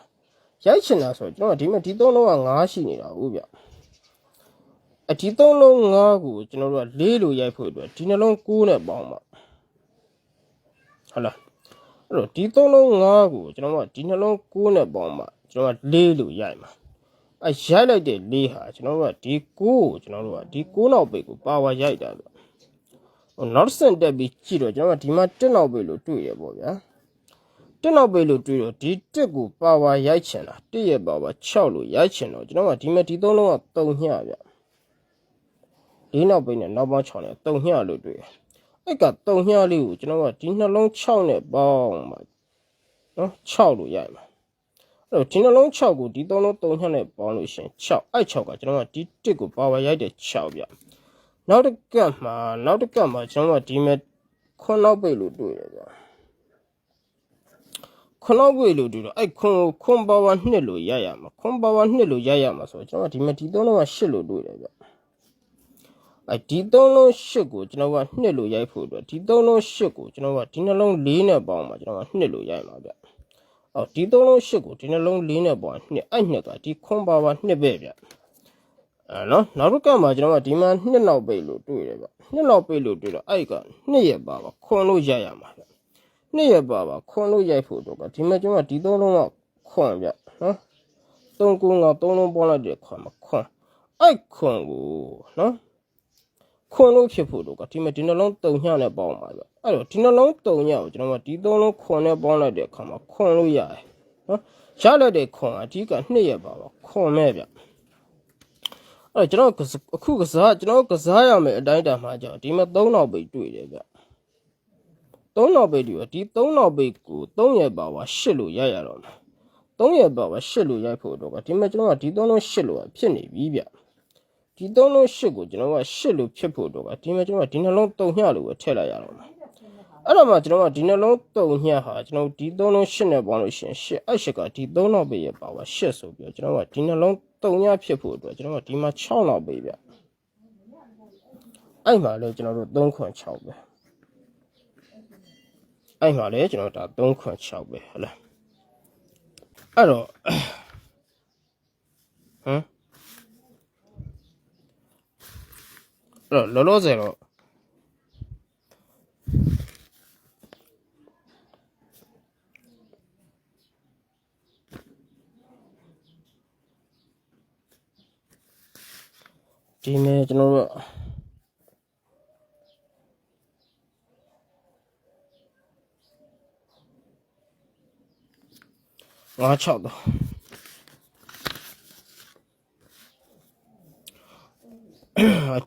A: ရိုက်ချင်တာဆိုတော့ကျွန်တော်ကဒီမှာဒီသုံးလုံးက9ရှိနေတာဟုတ်ဗျ အဒီသုံးလုံး9ကိုကျွန်တော်တို့က4လို့ရိုက်ဖို့အတွက်ဒီနှလုံး9နဲ့ပေါင်းပါဟုတ်လားအဲ့တော့ဒီသုံးလုံး9ကိုကျွန်တော်တို့ကဒီနှလုံး9နဲ့ပေါင်းပါကျွန်တော်က4လို့ရိုက်မှာအဲရိုက်လိုက်တဲ့4ဟာကျွန်တော်တို့ကဒီ9ကိုကျွန်တော်တို့ကဒီ9နောက်ပိတ်ကိုပါဝါရိုက်တာဗျဟိုနောက်တစ်ဆင့်တက်ပြီးကြည့်တော့ကျွန်တော်ကဒီမှာ1နောက်ပိတ်လို့တွေ့ရပေါ့ဗျာ1နောက်ပိတ်လို့တွေ့တော့ဒီ1ကိုပါဝါရိုက်ချင်တာ1ရဲ့ပါဝါ6လို့ရိုက်ချင်တော့ကျွန်တော်ကဒီမှာဒီသုံးလုံးက3ညဗျ လေးနောက်ပိတ်နဲ့နောက်ပေါင်း6နဲ့3ညလို့တွေ့တယ်အဲ့က3ညလေးကိုကျွန်တော်ကဒီနှလုံး6နဲ့ပေါင်းမှာနော်6လို့ရိုက်မှာအဲ့တော့ဒီနှလုံး6ကိုဒီ3လုံး3ညနဲ့ပေါင်းလို့ရှင်6အဲ့6ကကျွန်တော်ကဒီ1ကိုပါဝါရိုက်တဲ့6ဗျနောက်တစ်ကတ်မှာနောက်တစ်ကတ်မှာကျွန်တော်ကဒီမဲ့ခွန်းနောက်ပိတ်လို့တွေ့တယ်ဗျခွန်းနောက်ပိတ်လို့တွေ့တော့အဲ့ခွန်းကိုခွန်းပါဝါ2လို့ရိုက်ရမှာခွန်းပါဝါ2လို့ရိုက်ရမှာဆိုတော့ကျွန်တော်ကဒီမဲ့ဒီ3လုံးက8လို့တွေ့တယ်ဗျ အဲဒီသုံးလုံး၈ကိုကျွန်တော်ကနှစ်လို့ရိုက်ဖို့အတွက်ဒီသုံးလုံး၈ကိုကျွန်တော်ကဒီနှလုံး၄နဲ့ပေါင်းမှာကျွန်တော်ကနှစ်လို့ရိုက်မှာဗျအော်ဒီသုံးလုံး၈ကိုဒီနှလုံး၄နဲ့ပေါင်းနှစ်အဲ့နှစ်ကဒီခွန်ပါပါနှစ်ပဲဗျအဲနော်နောက်တစ်ကမှကျွန်တော်ကဒီမှာနှစ်နောက်ပိတ်လို့တွေ့တယ်ဗျနှစ်နောက်ပိတ်လို့တွေ့တော့အဲ့ကနှစ်ရပါပါခွန်လို့ရိုက်ရမှာဗျနှစ်ရပါပါခွန်လို့ရိုက်ဖို့တော့ကဒီမှာကျွန်တော်ကဒီသုံးလုံးကခွန်ဗျနော်သုံးကူငါသုံးလုံးပေါင်းလိုက်တဲ့ခွန်မှာခွန်အဲ့ခွန်ကိုနော် ခွန်လို့ဖြစ်ဖို့တော့ကဒီမှာဒီနှလုံးတုံညနဲ့ပေါင်းပါဗျအဲ့တော့ဒီနှလုံးတုံညကိုကျွန်တော်ကဒီသုံးလုံးခွန်နဲ့ပေါင်းလိုက်တဲ့အခါမှာခွန်လို့ရတယ်နော်ရလိုက်တဲ့ခွန်အကြီးကနှစ်ရပါပါခွန်မဲ့ဗျအဲ့တော့ကျွန်တော်အခုကစားကျွန်တော်ကစားရမယ်အတိုင်းတာမှာကြောင့်ဒီမှာ၃နောက်ပိတ်တွေ့တယ်ဗျ၃နောက်ပိတ်တွေ့ဒီ၃နောက်ပိတ်ကို၃ရပါပါ၈လို့ရရတော့မှာ၃ရပါပါ၈လို့ရိုက်ဖို့တော့ကဒီမှာကျွန်တော်ကဒီ၃လုံး၈လို့ဖြစ်နေပြီဗျ ဒီသုံးလုံးရှစ်ကိုကျွန်တော်ကရှစ်လို့ဖြစ်ဖို့တော့ကဒီမှာကျွန်တော်ကဒီနှလုံးတုံညလို့ပဲထည့်လိုက်ရတော့မှာအဲ့တော့မှကျွန်တော်ကဒီနှလုံးတုံညဟာကျွန်တော်ဒီသုံးလုံးရှစ်နဲ့ပေါင်းလို့ရှင်ရှစ်အဲ့ရှစ်ကဒီသုံးနောက်ပဲရပါပါရှစ်ဆိုပြီးတော့ကျွန်တော်ကဒီနှလုံးတုံညဖြစ်ဖို့အတွက်ကျွန်တော်ကဒီမှာ6နောက်ပဲဗျအဲ့မှာလေကျွန်တော်တို့3ခွန်6ပဲအဲ့မှာလေကျွန်တော်ဒါ3ခွန်6ပဲဟုတ်လားအဲ့တော့ဟမ် တော့လောလောဆယ်တော့ဒီနေ့ကျွန်တော်တို့ငါး6တော့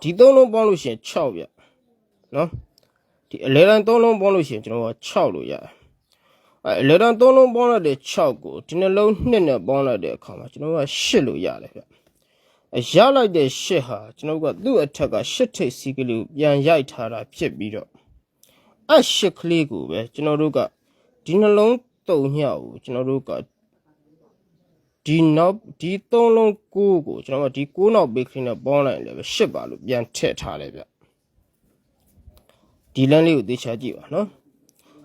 A: ဒီသုံးလုံးပေါင်းလို့ရှိရင်6ပြနော်ဒီ11သုံးလုံးပေါင်းလို့ရှိရင်ကျွန်တော်က6လို့ရတယ်အဲ11သုံးလုံးပေါင်းလိုက်တဲ့6ကိုဒီနှလုံး2နဲ့ပေါင်းလိုက်တဲ့အခါမှာကျွန်တော်က8လို့ရတယ်ဗျအရလိုက်တဲ့8ဟာကျွန်တော်ကသူ့အထက်က8ထိပ်စီးကလေးကိုပြန်ရိုက်ထားတာဖြစ်ပြီးတော့အ8ကလေးကိုပဲကျွန်တော်တို့ကဒီနှလုံး3ညကိုကျွန်တော်တို့က ဒီနောက်ဒီသုံးလုံးကိုကိုကျွန်တော်ကဒီ6နောက်ဘေးခင်းနဲ့ပေါင်းလိုက်ရင်လည်းပဲ8ပါလို့ပြန်ထည့်ထားတယ်ဗျဒီလမ်းလေးကိုသေချာကြည့်ပါနော်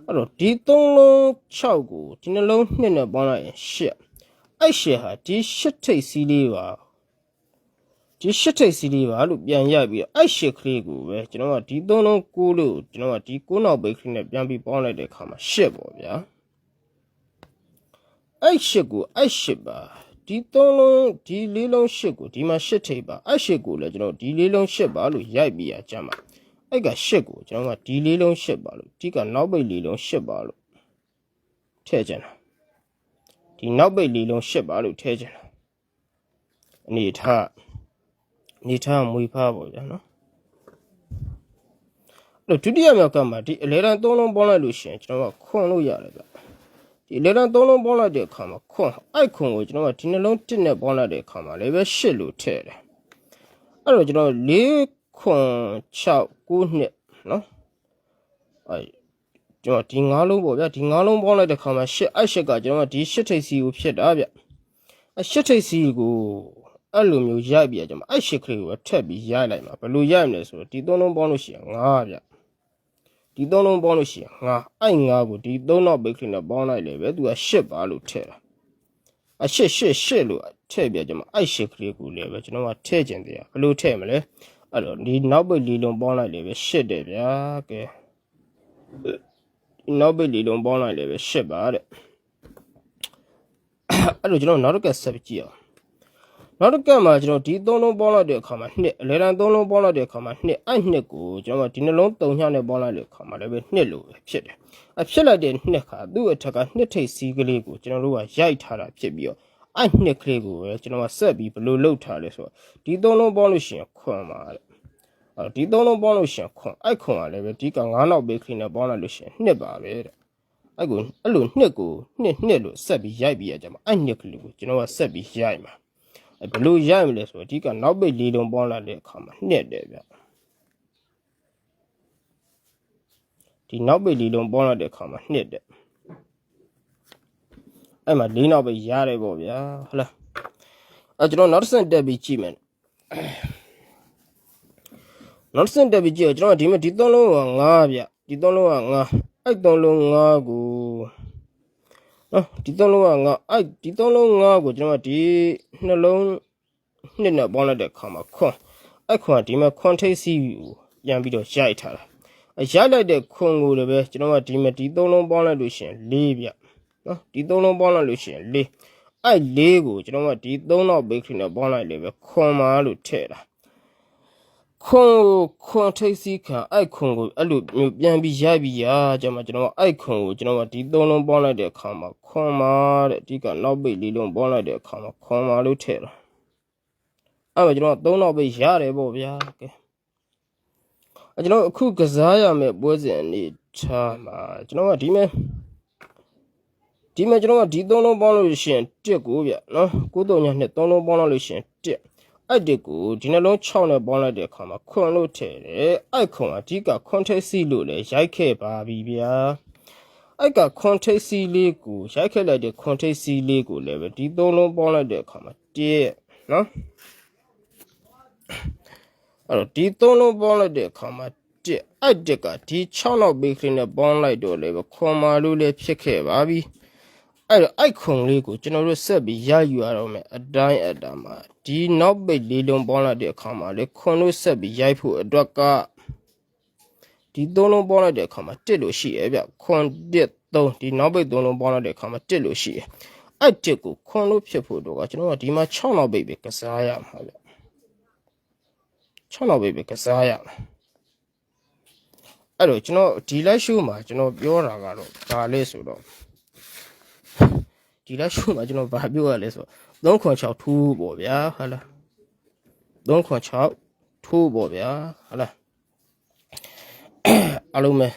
A: အဲ့တော့ဒီသုံးလုံး6ကိုဒီနှလုံး2နဲ့ပေါင်းလိုက်ရင်8အဲ့8ဟာဒီ8ထိပ်စီးလေးပါဒီ8ထိပ်စီးလေးပါလို့ပြန်ရပြီးတော့အဲ့8ကလေးကိုပဲကျွန်တော်ကဒီသုံးလုံး6လို့ကျွန်တော်ကဒီ6နောက်ဘေးခင်းနဲ့ပြန်ပြီးပေါင်းလိုက်တဲ့အခါမှာ8ပေါ့ဗျာ အဲ့ရှစ်ကိုအဲ့ရှစ်ပါဒီသုံးလုံးဒီလေးလုံးရှစ်ကိုဒီမှာရှစ်ထိပ်ပါအဲ့ရှစ်ကိုလည်းကျွန်တော်ဒီလေးလုံးရှစ်ပါလို့ရိုက်ပြီးရကြမှာအဲ့ကရှစ်ကိုကျွန်တော်ကဒီလေးလုံးရှစ်ပါလို့ဒီကနောက်ပိတ်လေးလုံးရှစ်ပါလို့ထည့်ချင်တာဒီနောက်ပိတ်လေးလုံးရှစ်ပါလို့ထည့်ချင်တာအနေထားအနေထားမွေဖားပေါ့ဗျာနော်အဲ့တော့ဒုတိယမြောက်ကမှဒီအလဲတန်းသုံးလုံးပေါင်းလိုက်လို့ရှိရင်ကျွန်တော်ကခွန်လို့ရတယ်ဗျ ဒီအလဲတန်းသုံးလုံးပေါင်းလိုက်တဲ့အခါမှာခွန်အဲ့ခွန်ကိုကျွန်တော်ကဒီနှလုံးတစ်နဲ့ပေါင်းလိုက်တဲ့အခါမှာလည်းပဲရှစ်လို့ထည့်တယ်အဲ့တော့ကျွန်တော်၄ခွန်6 9နှစ်နော်အဲ့ကျွန်တော်ဒီငါးလုံးပေါ့ဗျာဒီငါးလုံးပေါင်းလိုက်တဲ့ခါမှာရှစ်အဲ့ရှစ်ကကျွန်တော်ကဒီရှစ်ထိပ်စီကိုဖြစ်တာဗျအဲ့ရှစ်ထိပ်စီကိုအဲ့လိုမျိုးရိုက်ပြကျွန်တော်အဲ့ရှစ်ကလေးကိုထက်ပြီးရိုက်လိုက်မှာဘယ်လိုရိုက်မလဲဆိုတော့ဒီသုံးလုံးပေါင်းလို့ရှိရင်ငါးဗျ ဒီသုံးလုံးပေါင်းလို့ရှိရင်ငါးအဲ့ငါးကိုဒီသုံးတော့ဘိတ်ကလေးနဲ့ပေါင်းလိုက်လေပဲသူကရှစ်ပါလို့ထည့်တာအရှစ်ရှစ်ရှစ်လို့ထည့်ပြကျွန်တော်အဲ့ရှစ်ကလေးကိုလည်းပဲကျွန်တော်ကထည့်ကျင်တယ်ဘယ်လိုထည့်မလဲအဲ့တော့ဒီနောက်ပိတ်လေးလုံးပေါင်းလိုက်လေပဲရှစ်တယ်ဗျာကဲနောက်ပိတ်လေးလုံးပေါင်းလိုက်လည်းပဲရှစ်ပါတဲ့အဲ့တော့ကျွန်တော်နောက်တစ်ကက်ဆက်ကြည့်အောင် နောက်တစ်ကက်မှာကျွန်တော်ဒီသုံးလုံးပေါင်းလိုက်တဲ့အခါမှာနှစ်အလဲတန်းသုံးလုံးပေါင်းလိုက်တဲ့အခါမှာနှစ်အဲ့နှစ်ကိုကျွန်တော်ဒီနှလုံးတုံညနဲ့ပေါင်းလိုက်တဲ့အခါမှာလည်းပဲနှစ်လို့ပဲဖြစ်တယ်အဖြစ်လိုက်တဲ့နှစ်ခါသူ့အထက်ကနှစ်ထိပ်စီးကလေးကိုကျွန်တော်တို့ကရိုက်ထားတာဖြစ်ပြီးတော့အဲ့နှစ်ကလေးကိုပဲကျွန်တော်ကဆက်ပြီးဘယ်လိုလုပ်ထားလဲဆိုတော့ဒီသုံးလုံးပေါင်းလို့ရှိရင်ခွန်ပါတဲ့အဲ့ဒီသုံးလုံးပေါင်းလို့ရှရင်ခွန်အဲ့ခွန်ကလည်းပဲဒီက9နောက်ဘေးခရီးနဲ့ပေါင်းလိုက်လို့ရှရင်နှစ်ပါပဲတဲ့အဲ့ကိုအဲ့လိုနှစ်ကိုနှစ်နှစ်လို့ဆက်ပြီးရိုက်ပြီးရကြမှာအဲ့နှစ်ကလေးကိုကျွန်တော်ကဆက်ပြီးရိုက်မှာအဲ့ ဘယ်လိုရိုက်မလဲဆိုတော့ဒီကနောက်ပိတ်လေးလုံးပေါင်းလိုက်တဲ့အခါမှာနှစ်တယ်ဗျဒီနောက်ပိတ်လေးလုံးပေါင်းလိုက်တဲ့အခါမှာနှစ်တယ်အဲ့မှာလေးနောက်ပိတ်ရတယ်ပေါ့ဗျာဟုတ်လားအဲ့ကျွန်တော်နောက်တစ်ဆင့်တက်ပြီးကြည့်မယ်နောက်တစ်ဆင့်တက်ပြီးကြည့်တော့ကျွန်တော်ဒီမှာဒီသုံးလုံးက9ဗျဒီသုံးလုံးက9အဲ့သုံးလုံး9ကို နော်ဒီသုံးလုံးက9အဲ့ဒီသုံးလုံး9ကိုကျွန်တော်ဒီနှလုံးနှစ်နဲ့ပေါင်းလိုက်တဲ့ခါမှာခွန်အဲ့ခွန်ကဒီမှာခွန်ထိတ်စီကိုပြန်ပြီးတော့ရိုက်ထားတာအရိုက်လိုက်တဲ့ခွန်ကိုလည်းပဲကျွန်တော်ကဒီမှာဒီသုံးလုံးပေါင်းလိုက်လို့ရှိရင်၄ဗျနော်ဒီသုံးလုံးပေါင်းလိုက်လို့ရှိရင်၄အဲ့၄ကိုကျွန်တော်ကဒီသုံးတော့ဘေးခရီနဲ့ပေါင်းလိုက်လေပဲခွန်မာလို့ထည့်တာ ခွန်ကိုခွန်ထိတ်စီခံအဲ့ခွန်ကိုအဲ့လိုမျိုးပြန်ပြီးရိုက်ပြီးရကြမှာကျွန်တော်ကအဲ့ခွန်ကိုကျွန်တော်ကဒီသုံးလုံးပေါင်းလိုက်တဲ့အခါမှာခွန်မာတဲ့အဓိကနောက်ပိတ်လေးလုံးပေါင်းလိုက်တဲ့အခါမှာခွန်မာလို့ထည့်တာအဲ့မှာကျွန်တော်ကသုံးနောက်ပိတ်ရတယ်ပေါ့ဗျာကဲအဲ့ကျွန်တော်အခုကစားရမယ့်ပွဲစဉ်အနေထားမှာကျွန်တော်ကဒီမဲ့ဒီမဲ့ကျွန်တော်ကဒီသုံးလုံးပေါင်းလို့ရှိရင်1ကိုဗျနော်9 3ညနဲ့သုံးလုံးပေါင်းလို့ရှိရင်1 အဲ့ဒီကိုဒီနှလုံး6နဲ့ပေါင်းလိုက်တဲ့အခါမှာခွန်လို့ထည့်တယ်အဲ့ခွန်အဓိကခွန်ထိတ်စီလို့လည်းရိုက်ခဲ့ပါပြီဗျာအဲ့ကခွန်ထိတ်စီလေးကိုရိုက်ခဲ့လိုက်တဲ့ခွန်ထိတ်စီလေးကိုလည်းပဲဒီသုံးလုံးပေါင်းလိုက်တဲ့အခါမှာတည့်နော်အဲ့တော့ဒီသုံးလုံးပေါင်းလိုက်တဲ့အခါမှာတစ်အဲ့တစ်ကဒီ6နောက်ဘေးကလေးနဲ့ပေါင်းလိုက်တော့လည်းပဲခွန်မာလို့လည်းဖြစ်ခဲ့ပါပြီ အဲ့တော့အဲ့ခုံလေးကိုကျွန်တော်တို့ဆက်ပြီးရယူရတော့မယ်အတိုင်းအတာမှာဒီနောက်ပိတ်လေးလုံးပေါင်းလိုက်တဲ့အခါမှာလေခွန်လို့ဆက်ပြီးရိုက်ဖို့အတွက်ကဒီသုံးလုံးပေါင်းလိုက်တဲ့အခါမှာတစ်လို့ရှိရဲ့ဗျခွန်တစ်သုံးဒီနောက်ပိတ်သုံးလုံးပေါင်းလိုက်တဲ့အခါမှာတစ်လို့ရှိရဲ့အဲ့တစ်ကိုခွန်လို့ဖြစ်ဖို့တော့ကကျွန်တော်ကဒီမှာ6နောက်ပိတ်ပဲကစားရမှာဗျ6နောက်ပိတ်ပဲကစားရမှာအဲ့တော့ကျွန်တော်ဒီ live show မှာကျွန်တော်ပြောတာကတော့ဒါလေးဆိုတော့ ဒီလက်ရှုမှာကျွန်တော်ဗာပြောရလဲဆိုတော့306ထိုးပေါ့ဗျာဟုတ်လား306ထိုးပေါ့ဗျာဟုတ်လားအားလုံးပဲ